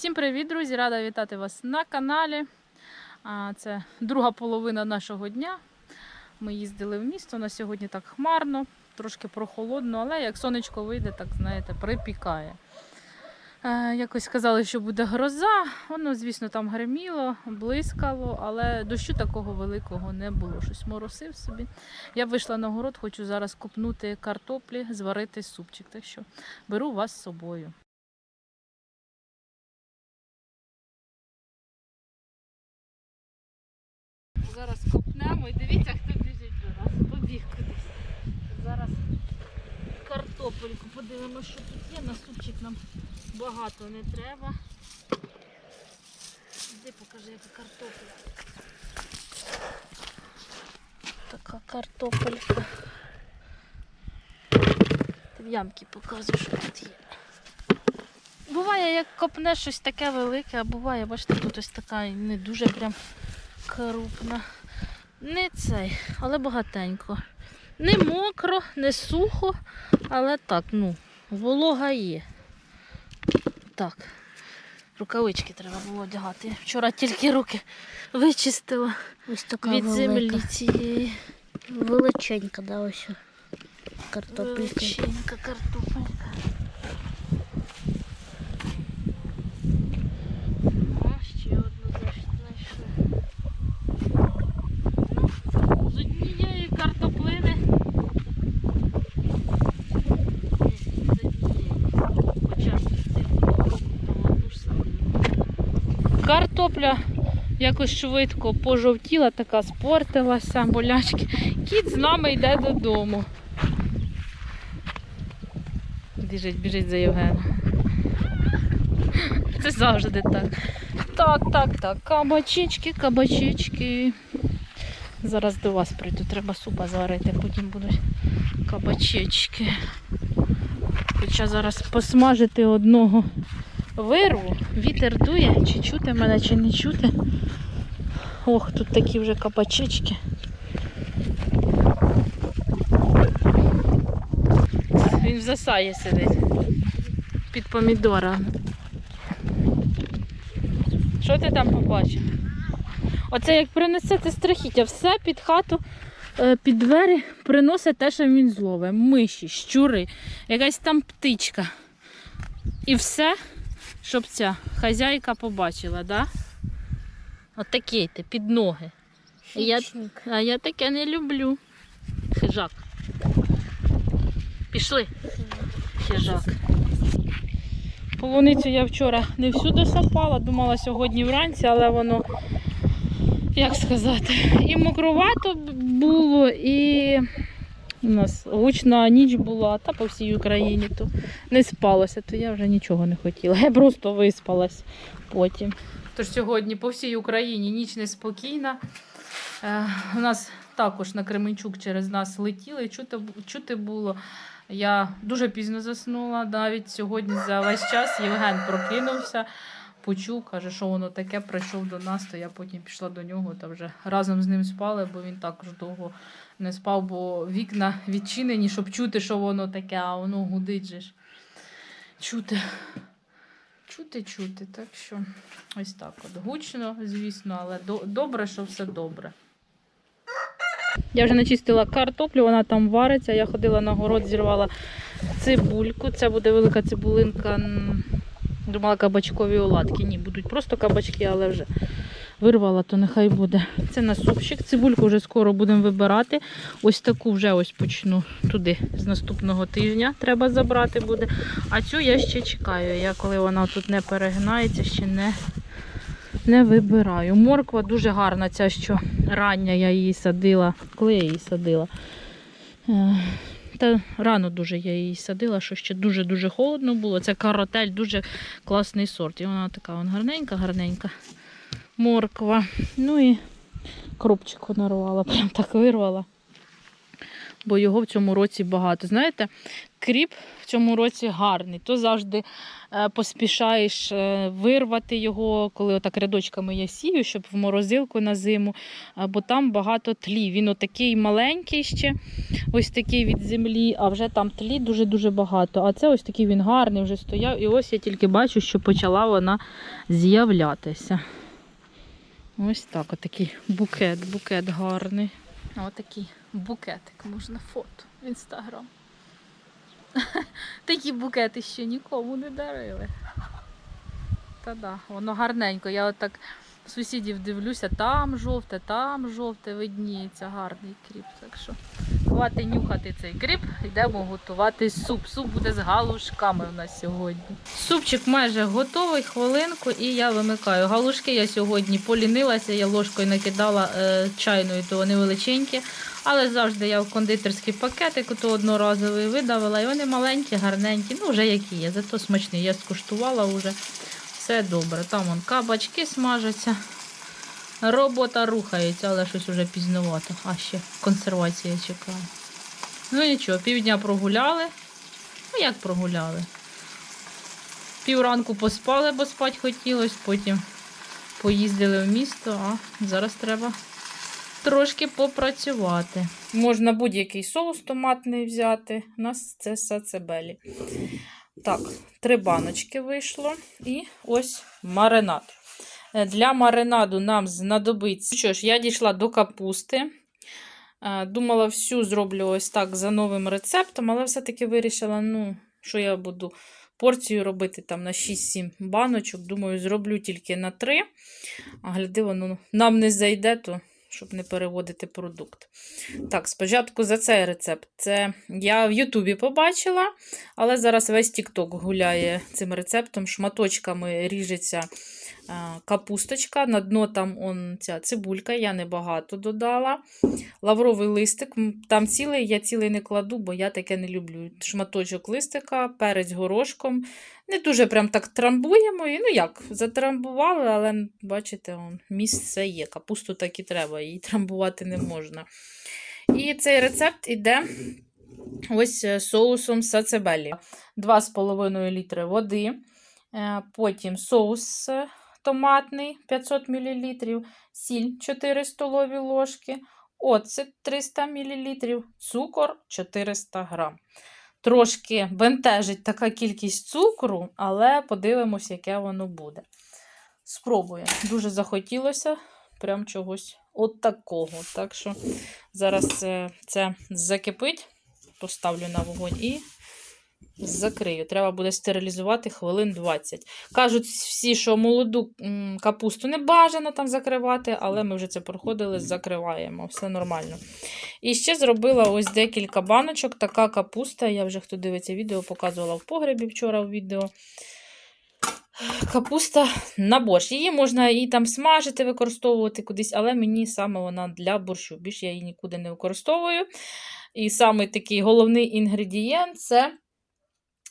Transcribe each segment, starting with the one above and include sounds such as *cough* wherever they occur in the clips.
Всім привіт, друзі! Рада вітати вас на каналі. Це друга половина нашого дня. Ми їздили в місто. На сьогодні так хмарно, трошки прохолодно, але як сонечко вийде, так знаєте, припікає. Е, Якось сказали, що буде гроза. Воно, звісно, там гриміло, блискало, але дощу такого великого не було. Щось моросив собі. Я вийшла на город, хочу зараз купнути картоплі, зварити супчик. Так що беру вас з собою. Зараз копнемо і дивіться, хто біжить до нас. Побіг кудись. Зараз картопельку подивимося, що тут є. На супчик нам багато не треба. Де покажи, яка картопля. Така картопелька. Ти в ямки показую, що тут є. Буває, як копне щось таке велике, а буває, бачите, тут ось така не дуже прям крупна. Не цей, але багатенько. Не мокро, не сухо, але так, ну, волога є. Так. Рукавички треба було одягати. Вчора тільки руки вичистила Ось така від велика. землі цієї. Величенька, да, ось. Картопелька. Величенька картопелька. О, ще одну знайшли. З однієї картоплини. Ні, з однієї. Хоча з цього року там одну ж садили. Картопля якось швидко пожовтіла, така спортилася, болячки. Кіт з нами йде додому. Біжить, біжить за Євгеном. Це завжди так. Так, так, так. Кабачечки, кабачечки. Зараз до вас прийду, треба супа зварити, потім будуть кабачечки. Хоча зараз посмажити одного вирву. Вітер дує, чи чути мене, чи не чути. Ох, тут такі вже кабачечки. Він в засаї сидить. Під помідорами. Що ти там побачив? Оце як принесе це страхіття, все під хату, е, під двері приносить те, що він зловить. Миші, щури, якась там птичка. І все, щоб ця хазяйка побачила, да? Отакий ти, під ноги. Я, а я таке не люблю. Хижак. Пішли. Хижак. Полуницю я вчора не всюди сапала, думала сьогодні вранці, але воно, як сказати, і мокровато було, і у нас гучна ніч була, та по всій Україні, то не спалося, то я вже нічого не хотіла. Я просто виспалась потім. Тож сьогодні по всій Україні ніч неспокійна. Е, у нас також на Кременчук через нас летіли, чути, чути було. Я дуже пізно заснула. Навіть сьогодні за весь час Євген прокинувся, почув, каже, що воно таке, прийшов до нас, то я потім пішла до нього та вже разом з ним спали, бо він також довго не спав, бо вікна відчинені, щоб чути, що воно таке, а воно гудить же ж. Чути. Чути, чути. Так що ось так от. Гучно, звісно, але до- добре, що все добре. Я вже начистила картоплю, вона там вариться. Я ходила на город, зірвала цибульку. Це буде велика цибулинка. Думала кабачкові оладки. Ні, будуть просто кабачки, але вже вирвала, то нехай буде. Це на супчик. Цибульку вже скоро будемо вибирати. Ось таку вже ось почну туди з наступного тижня. Треба забрати буде. А цю я ще чекаю. Я коли вона тут не перегинається, ще не, не вибираю. Морква дуже гарна, ця що рання я її садила. Коли я її садила? Та рано дуже я її садила, що ще дуже-дуже холодно було. Це каротель, дуже класний сорт. І вона така вон гарненька, гарненька. Морква. Ну і кропчику нарвала, прям так вирвала. Бо його в цьому році багато. Знаєте, кріп в цьому році гарний. То завжди е, поспішаєш е, вирвати його, коли отак рядочками я сію, щоб в морозилку на зиму, бо там багато тлі. Він отакий маленький ще, ось такий від землі, а вже там тлі дуже-дуже багато. А це ось такий він гарний вже стояв. І ось я тільки бачу, що почала вона з'являтися. Ось так, отакий букет, букет гарний. Отакий букетик можна фото в інстаграм. Такі букети ще нікому не дарили. Та да, воно гарненько. Я отак сусідів дивлюся, там жовте, там жовте, видніється гарний кріп. Так що хвати нюхати цей кріп, йдемо готувати суп. Суп буде з галушками у нас сьогодні. Супчик майже готовий, хвилинку, і я вимикаю. Галушки я сьогодні полінилася, я ложкою накидала е, чайною, то вони величенькі. Але завжди я в кондитерський пакетик, то одноразовий видавила, і вони маленькі, гарненькі, ну вже які є, зато смачні. Я скуштувала вже. Все добре. Там вон кабачки смажаться. Робота рухається, але щось уже пізновато. А ще консервація чекає. Ну нічого, півдня прогуляли. Ну як прогуляли? Півранку поспали, бо спать хотілося, потім поїздили в місто, а зараз треба трошки попрацювати. Можна будь-який соус томатний взяти. У нас це сацебелі. Так, три баночки вийшло. І ось маринад. Е, Для маринаду нам знадобиться. Що ж, я дійшла до капусти. Е, Думала, всю зроблю ось так за новим рецептом, але все-таки вирішила, ну, що я буду порцію робити там на 6-7 баночок. Думаю, зроблю тільки на 3. А гляди, воно нам не зайде, то щоб не переводити продукт. Так, спочатку за цей рецепт. Це я в Ютубі побачила, але зараз весь TikTok гуляє цим рецептом. Шматочками ріжеться капусточка. На дно там он, ця цибулька, я небагато додала. Лавровий листик. Там цілий, я цілий не кладу, бо я таке не люблю. Шматочок листика, перець горошком. Не дуже прям так трамбуємо. І, ну як, затрамбували, але бачите, он, місце є. Капусту так і треба, її трамбувати не можна. І цей рецепт іде ось е, соусом сацебелі. 2,5 літри води. Е, Потім соус е, томатний 500 мл, сіль 4 столові ложки, оцет 300 мл, цукор 400 г. Трошки бентежить така кількість цукру, але подивимось, яке воно буде. Спробуємо. Дуже захотілося прям чогось от такого. Так що зараз е, це закипить, поставлю на вогонь і закрию. Треба буде стерилізувати хвилин 20. Кажуть всі, що молоду капусту не бажано там закривати, але ми вже це проходили, закриваємо. Все нормально. І ще зробила ось декілька баночок. Така капуста. Я вже хто дивиться відео, показувала в погребі вчора в відео. Капуста на борщ. Її можна і там смажити, використовувати кудись, але мені саме вона для борщу. Більше я її нікуди не використовую. І саме такий головний інгредієнт це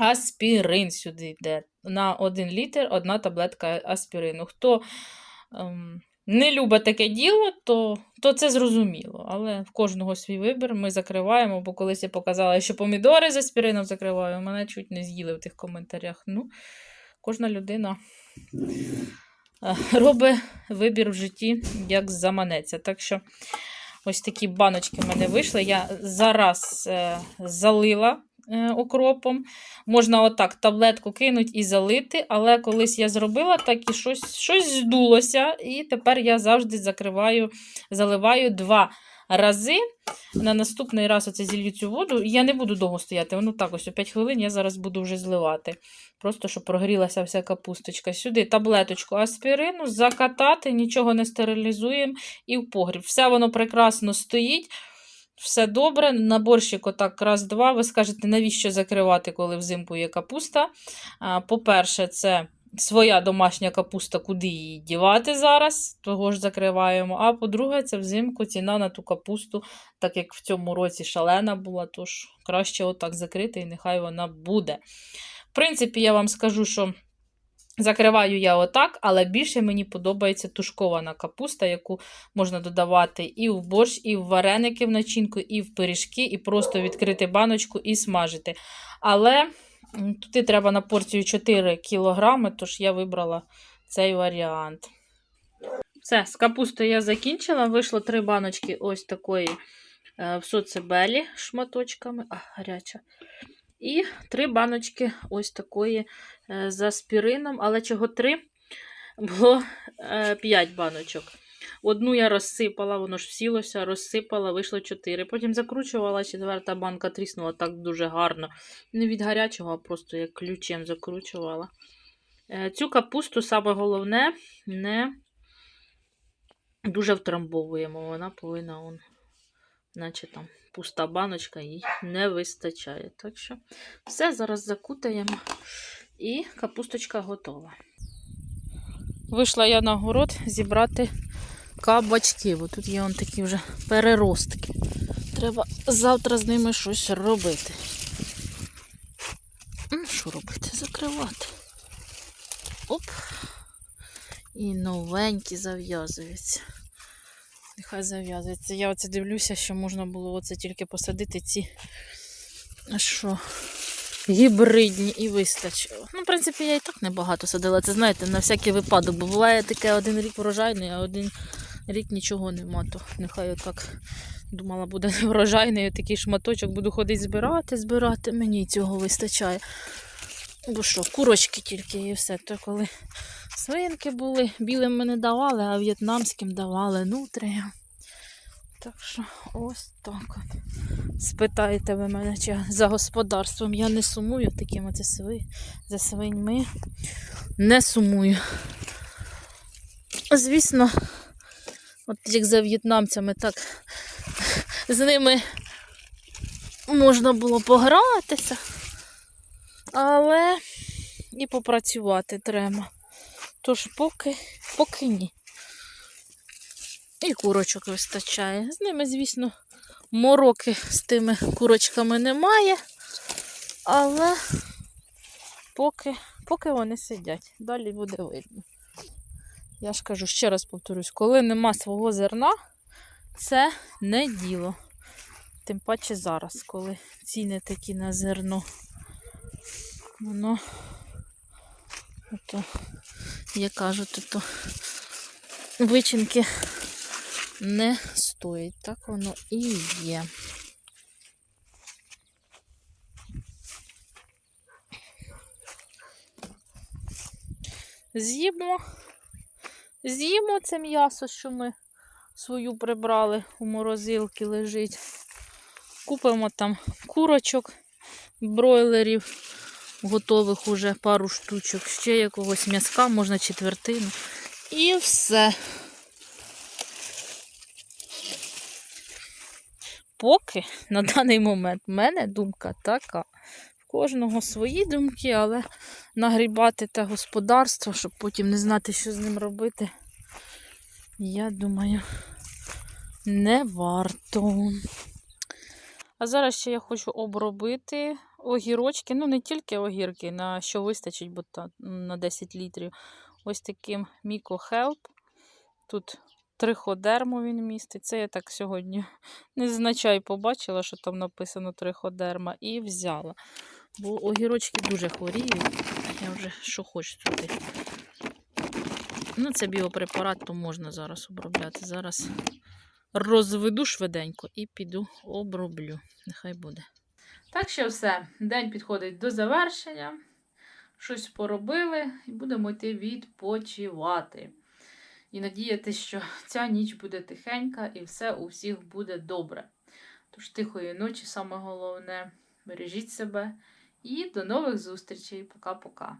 аспірин сюди йде. На 1 літр одна таблетка аспірину. Хто ем, не любить таке діло, то, то це зрозуміло. Але в кожного свій вибір ми закриваємо, бо колись я показала, що помідори з аспірином закриваю, мене чуть не з'їли в тих коментарях. Ну, кожна людина е, робить вибір в житті, як заманеться. Так що ось такі баночки в мене вийшли. Я зараз е, залила окропом. Можна отак таблетку кинути і залити, але колись я зробила так і щось, щось здулося, і тепер я завжди закриваю, заливаю два рази. На наступний раз оце зілью цю воду. Я не буду довго стояти, воно так ось о 5 хвилин я зараз буду вже зливати. Просто щоб прогрілася вся капусточка. Сюди таблеточку аспірину, закатати, нічого не стерилізуємо і в погріб. Все воно прекрасно стоїть. Все добре, на борщик отак раз-два. Ви скажете, навіщо закривати, коли взимку є капуста. По-перше, це своя домашня капуста, куди її дівати зараз, того ж закриваємо. А по-друге, це взимку ціна на ту капусту, так як в цьому році шалена була, тож краще отак закрити і нехай вона буде. В принципі, я вам скажу, що Закриваю я отак, але більше мені подобається тушкована капуста, яку можна додавати і в борщ, і в вареники в начинку, і в пиріжки, і просто відкрити баночку і смажити. Але туди треба на порцію 4 кг, тож я вибрала цей варіант. Все, з капустою я закінчила. Вийшло три баночки ось такої е, в соцебелі шматочками. А, гаряча. І три баночки ось такої е, з аспірином. Але чого три? Було е, п'ять баночок. Одну я розсипала, воно ж всілося, розсипала, вийшло чотири. Потім закручувала, четверта банка тріснула так дуже гарно. Не від гарячого, а просто як ключем закручувала. Е, Цю капусту, саме головне, не дуже втрамбовуємо. Вона повинна, он, наче там пуста баночка, їй не вистачає. Так що все зараз закутаємо і капусточка готова. Вийшла я на город зібрати кабачки, бо тут є он такі вже переростки. Треба завтра з ними щось робити. Що робити? Закривати. Оп. І новенькі зав'язуються. Нехай зав'язується. Я оце дивлюся, що можна було оце тільки посадити ці а що, гібридні і вистачило. Ну, в принципі, я і так небагато садила. Це знаєте, на всякий випадок, бо буває таке один рік врожайний, а один рік нічого нема. То нехай отак думала, буде *laughs* врожайний, такий шматочок буду ходити збирати, збирати. Мені цього вистачає. Бо що, курочки тільки і все. То коли свинки були, білим ми не давали, а в'єтнамським давали нутрія. Так що ось так от. Спитаєте ви мене, чи за господарством я не сумую таким оце сви, за свиньми. Не сумую. Звісно, от як за в'єтнамцями, так з ними можна було погратися, але і попрацювати треба. Тож поки, поки ні. І курочок вистачає. З ними, звісно, мороки з тими курочками немає. Але поки, поки вони сидять, далі буде видно. Я ж кажу, ще раз повторюсь, коли нема свого зерна, це не діло. Тим паче зараз, коли ціни такі на зерно. Воно, ото, я кажу, то, то вичинки не стоїть. Так воно і є. З'їмо. З'їмо це м'ясо, що ми свою прибрали у морозилки лежить. Купимо там курочок, бройлерів, готових уже пару штучок, ще якогось м'язка, можна четвертину. І все. Поки на даний момент в мене думка така. В кожного свої думки, але нагрібати те господарство, щоб потім не знати, що з ним робити, я думаю, не варто. А зараз ще я хочу обробити огірочки, ну не тільки огірки, на що вистачить, бо та, на 10 літрів. Ось таким Міко-Хелп. Тут триходерму він містить. Це я так сьогодні *laughs* незначай побачила, що там написано триходерма, і взяла. Бо огірочки дуже хворіють. Я вже що хочу туди. Ну, це біопрепарат, то можна зараз обробляти. Зараз розведу швиденько і піду оброблю. Нехай буде. Так що все. День підходить до завершення. Щось поробили і будемо йти відпочивати. І надіятися, що ця ніч буде тихенька і все у всіх буде добре. Тож тихої ночі, саме головне, бережіть себе і до нових зустрічей. Пока-пока.